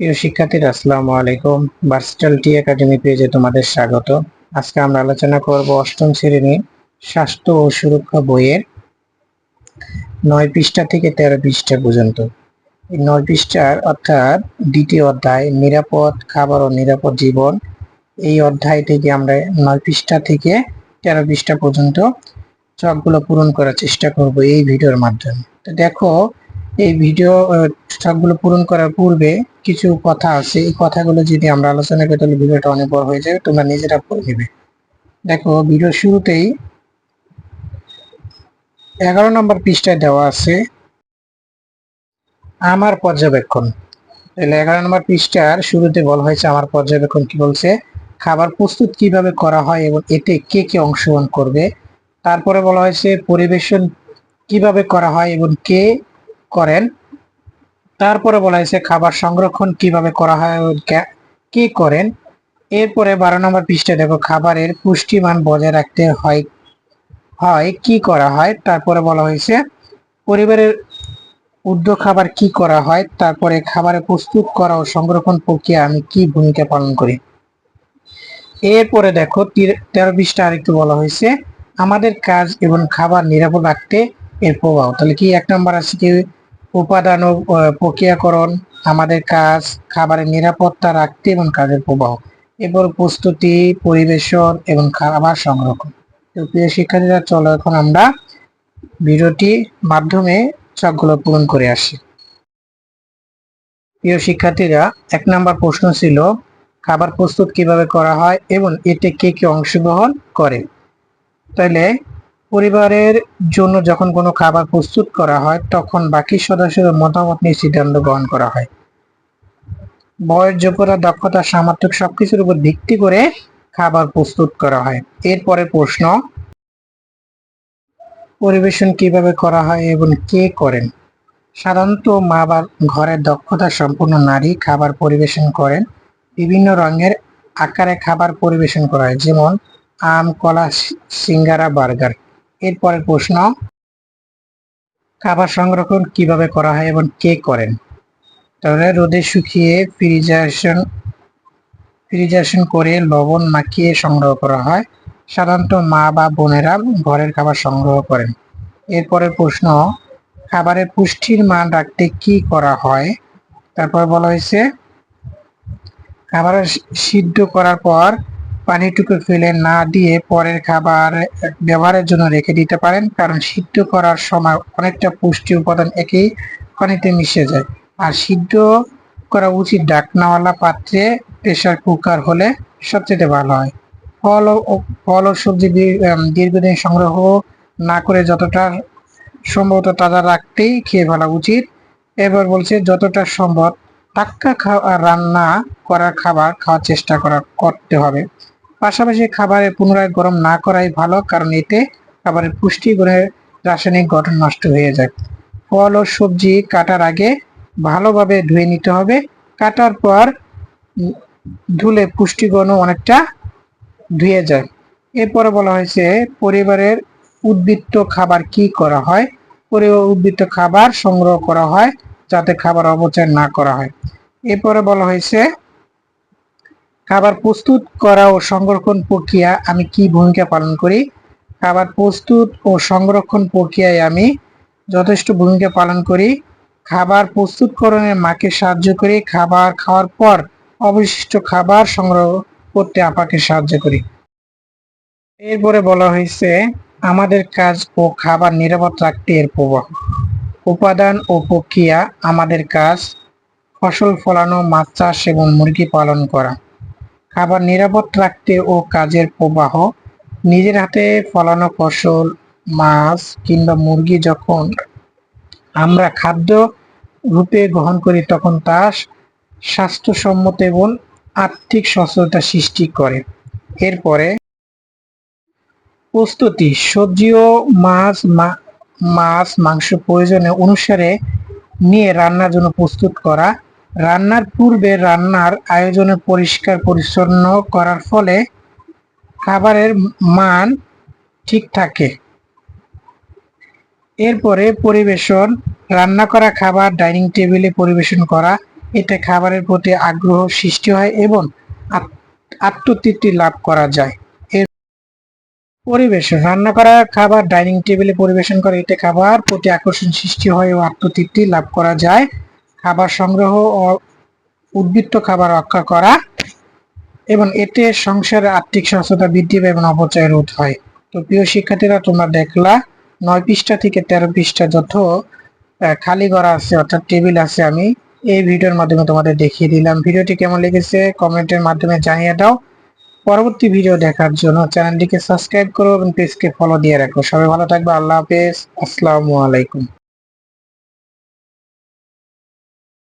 প্রিয় শিক্ষার্থীরা, আসসালামু আলাইকুম। ভার্সিটাল টি একাডেমি পেজে তোমাদের স্বাগত। আজকে আমরা আলোচনা করব অষ্টম শ্রেণির স্বাস্থ্য ও সুরক্ষা বইয়ের নয় পৃষ্ঠা থেকে তেরো পৃষ্ঠা পর্যন্ত। এই নয় পৃষ্ঠার অর্থাৎ দ্বিতীয় অধ্যায়, নিরাপদ খাবার ও নিরাপদ জীবন। এই অধ্যায় থেকে আমরা নয় পৃষ্ঠা থেকে তেরো পৃষ্ঠা পর্যন্ত চকগুলো পূরণ করার চেষ্টা করব এই ভিডিওর মাধ্যমে। তো দেখো এই ভিডিও সবগুলো পূরণ করার পূর্বে কিছু কথা আছে। এই কথাগুলো যদি আমরা আলোচনা করি, তাহলে ভিডিওটা অনেক বড় হয়ে যাবে। তোমরা নিজেরা পড়ে নেবে। দেখো ভিডিও শুরুতেই এগারো নম্বর পৃষ্ঠায় দেওয়া আছে, আমার পর্যবেক্ষণ। তাহলে এগারো নম্বর পৃষ্ঠার শুরুতে বলা হয়েছে, আমার পর্যবেক্ষণ কি বলছে? খাবার প্রস্তুত কীভাবে করা হয় এবং এতে কে কে অংশগ্রহণ করবে? তারপরে বলা হয়েছে, পরিবেশন কীভাবে করা হয় এবং কে করেন। তারপরে বলা হয়েছে, খাবার সংরক্ষণ কীভাবে করা হয় কে- করেন? এরপরে বারো নম্বর পৃষ্ঠায় দেখো, খাবারের পুষ্টিমান বজায় রাখতে হয় হয়, কি করা হয়? তারপরে বলা হয়েছে, পরিবারের উদ্যোগ খাবার কি করা হয়? তারপরে খাবারের প্রস্তুত করা ও সংরক্ষণ প্রক্রিয়া আমি কি ভূমিকা পালন করি? এরপরে দেখো তেরো পৃষ্ঠা আরেকটু বলা হয়েছে, আমাদের কাজ এবং খাবার নিরাপদ রাখতে এর প্রভাব। তাহলে কি এক নম্বর আছে কি? উপাদান ও প্রক্রিয়াকরণ, আমাদের কাজ, খাবারের নিরাপত্তা রাখতে এবং কাজের প্রবাহ। এরপর প্রস্তুতি, পরিবেশন এবং খাবার সংরক্ষণ। তো প্রিয় শিক্ষার্থীরা, চলো এখন আমরা ভিডিওটি মাধ্যমে সবগুলো পূরণ করে আসি। প্রিয় শিক্ষার্থীরা, এক নম্বর প্রশ্ন ছিল, খাবার প্রস্তুত কীভাবে করা হয় এবং এতে কে কে অংশগ্রহণ করে? তাইলে পরিবারের জন্য যখন কোনো খাবার প্রস্তুত করা হয়, তখন বাকি সদস্যদের মতামত নিয়ে সিদ্ধান্ত গ্রহণ করা হয়। বয়স, যোগ্যতা, দক্ষতা, সামর্থ্য সবকিছুর উপর ভিত্তি করে খাবার প্রস্তুত করা হয়। এরপরে প্রশ্ন, পরিবেশন কীভাবে করা হয় এবং কে করেন? সাধারণত মা বা ঘরের দক্ষতা সম্পূর্ণ নারী খাবার পরিবেশন করেন। বিভিন্ন রঙের আকারে খাবার পরিবেশন করা হয়, যেমন আম, কলা, সিঙ্গারা, বার্গার। এরপরের প্রশ্ন, খাবার সংরক্ষণ কীভাবে করা হয় এবং কে করেন? তাহলে রোদে শুকিয়ে ফ্রিজারেশন ফ্রিজারেশন করে লবণ মাখিয়ে সংগ্রহ করা হয়। সাধারণত মা বা বোনেরা ঘরের খাবার সংগ্রহ করেন। এরপরের প্রশ্ন, খাবারের পুষ্টির মান রাখতে কি করা হয়? তারপর বলা হয়েছে খাবার সিদ্ধ করার পর পানিটুকু ফেলে না দিয়ে পরের খাবার ব্যবহারের জন্য রেখে দিতে পারেন, কারণ সিদ্ধ করার সময় অনেকটা পুষ্টি উপাদান একই পানিতে মিশে যায়। আর সিদ্ধ করা উচিত ডাকনাওয়ালা পাত্রে প্রেশার কুকার হলে সবচেয়ে ভালো হয়। ফল ও ফল ও সবজি দীর্ঘদিন সংগ্রহ না করে যতটা সম্ভবত তাজা রাখতেই খেয়ে ফেলা উচিত। এবার বলছে, যতটা সম্ভব টাটকা খাওয়া, রান্না করা খাবার খাওয়ার চেষ্টা করা, করতে হবে। পাশাপাশি খাবারের পুনরায় গরম না করাই ভালো, কারণ এতে খাবারের পুষ্টি গুণের রাসায়নিক গঠন নষ্ট হয়ে যায়। ফল ও সবজি কাটার আগে ভালোভাবে ধুয়ে নিতে হবে। কাটার পর ধুলে পুষ্টিগুণও অনেকটা ধুয়ে যায়। এরপরে বলা হয়েছে, পরিবারের উদ্বৃত্ত খাবার কি করা হয়? পরিবার উদ্বৃত্ত খাবার সংগ্রহ করা হয় যাতে খাবার অপচয় না করা হয়। এরপরে বলা হয়েছে খাবার প্রস্তুত করা ও সংরক্ষণ প্রক্রিয়া আমি কি ভূমিকা পালন করি? খাবার প্রস্তুত ও সংরক্ষণ প্রক্রিয়ায় আমি যথেষ্ট ভূমিকা পালন করি। খাবার প্রস্তুতকরণে মাকে সাহায্য করি। খাবার খাওয়ার পর অবশিষ্ট খাবার সংগ্রহ করতে আপাকে সাহায্য করি। এরপরে বলা হয়েছে, আমাদের কাজ ও খাবার নিরাপদ রাখতে এর প্রভাব উপাদান ও প্রক্রিয়া, আমাদের কাজ, ফসল ফলানো, মাছ চাষ এবং মুরগি পালন করা। খাবার নিরাপদ রাখতে ও কাজের প্রবাহ, নিজের হাতে ফলানো ফসল, মাছ কিংবা মুরগি যখন আমরা খাদ্য রূপে গ্রহণ করি, তখন তা স্বাস্থ্যসম্মত এবং আর্থিক সচ্ছলতা সৃষ্টি করে। এরপরে প্রস্তুতি, সবজি ও মাছ মাছ, মাংস প্রয়োজনে অনুসারে নিয়ে রান্নার জন্য প্রস্তুত করা রান্নার পূর্বে রান্নার আয়োজনে পরিষ্কার পরিচ্ছন্ন করার ফলে খাবারের মান ঠিক থাকে। এরপরে পরিবেশন, রান্না করা খাবার, ডাইনিং টেবিলে পরিবেশন করা, এতে খাবারের প্রতি আগ্রহ সৃষ্টি হয় এবং আত- আত্মতৃপ্তি লাভ করা যায়। এর পরিবেশন, রান্না করা খাবার, ডাইনিং টেবিলে পরিবেশন করা, এতে খাবার প্রতি আকর্ষণ সৃষ্টি হয় ও আত্মতৃপ্তি লাভ করা যায়। খাবার সংগ্রহ ও উদ্বৃত্ত খাবার রক্ষা করা এবং এতে সংসারের আর্থিক সচেতনতা বৃদ্ধি এবং অপচয় রোধ হয়। তো প্রিয় শিক্ষার্থীরা, তোমরা দেখলা, নয় পৃষ্ঠা থেকে তেরো পৃষ্ঠা যত খালি করা আছে অর্থাৎ টেবিল আছে, আমি এই ভিডিওর মাধ্যমে তোমাদের দেখিয়ে দিলাম। ভিডিওটি কেমন লেগেছে কমেন্টের মাধ্যমে জানিয়ে দাও। পরবর্তী ভিডিও দেখার জন্য চ্যানেলটিকে সাবস্ক্রাইব করো এবং পেজকে ফলো দিয়ে রাখো। সবাই ভালো থাকবে, আল্লাহ হাফেজ। আসসালামু আলাইকুম।